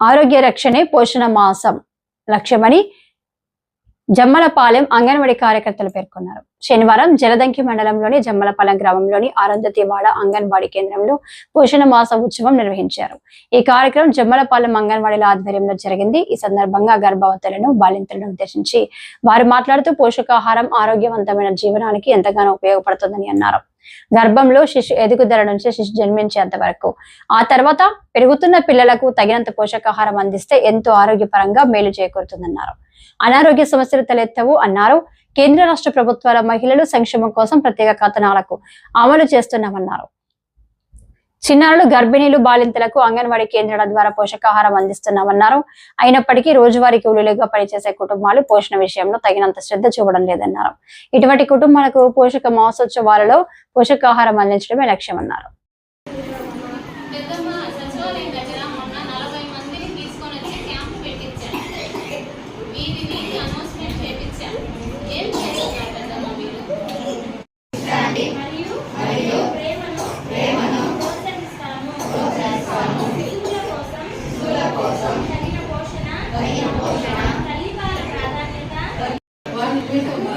ఆరోగ్య రక్షణే పోషణ మాసం లక్ష్యమని జమ్మలపాలెం అంగన్వాడీ కార్యకర్తలు పేర్కొన్నారు. శనివారం జలదంకి మండలంలోని జమ్మలపాలెం గ్రామంలోని ఆరంధతివాడ అంగన్వాడీ కేంద్రంలో పోషణ మాస ఉత్సవం నిర్వహించారు. ఈ కార్యక్రమం జమ్మలపాలెం అంగన్వాడీల ఆధ్వర్యంలో జరిగింది. ఈ సందర్భంగా గర్భవతులను బాలింతలను ఉద్దేశించి వారు మాట్లాడుతూ పోషకాహారం ఆరోగ్యవంతమైన జీవనానికి ఎంతగానో ఉపయోగపడుతుందని అన్నారు. గర్భంలో శిశు ఎదుగుదల నుంచి శిశు జన్మించేంత వరకు. ఆ తర్వాత పెరుగుతున్న పిల్లలకు తగినంత పోషకాహారం అందిస్తే ఎంతో ఆరోగ్యపరంగా మేలు చేకూరుతుందన్నారు. అనారోగ్య సమస్యలు తలెత్తవు అన్నారు. కేంద్ర రాష్ట్ర ప్రభుత్వాల మహిళలు సంక్షేమం కోసం ప్రత్యేక కథనాలకు అమలు చేస్తున్నామన్నారు. చిన్నారులు గర్భిణీలు బాలింతలకు అంగన్వాడీ కేంద్రాల ద్వారా పోషకాహారం అందిస్తున్నామన్నారు. అయినప్పటికీ రోజువారీ కూలీలుగా పనిచేసే కుటుంబాలు పోషణ విషయంలో తగినంత శ్రద్ధ చూపడం లేదన్నారు. ఇటువంటి కుటుంబాలకు పోషక మాసోత్సవాలలో పోషకాహారం అందించడమే లక్ష్యమన్నారు. Спасибо.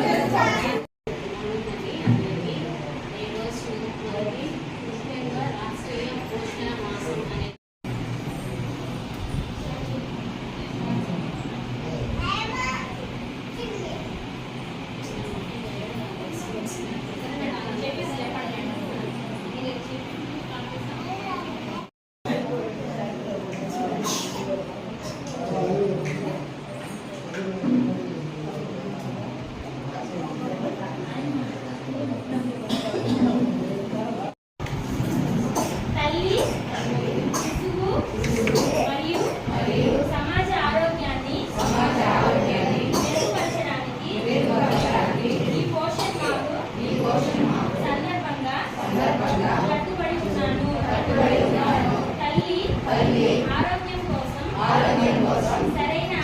ఆరోగ్యం కోసం ఆరోగ్యం కోసం సరైన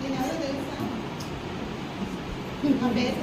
నేను ఎవరో తెలుసా నా పేరు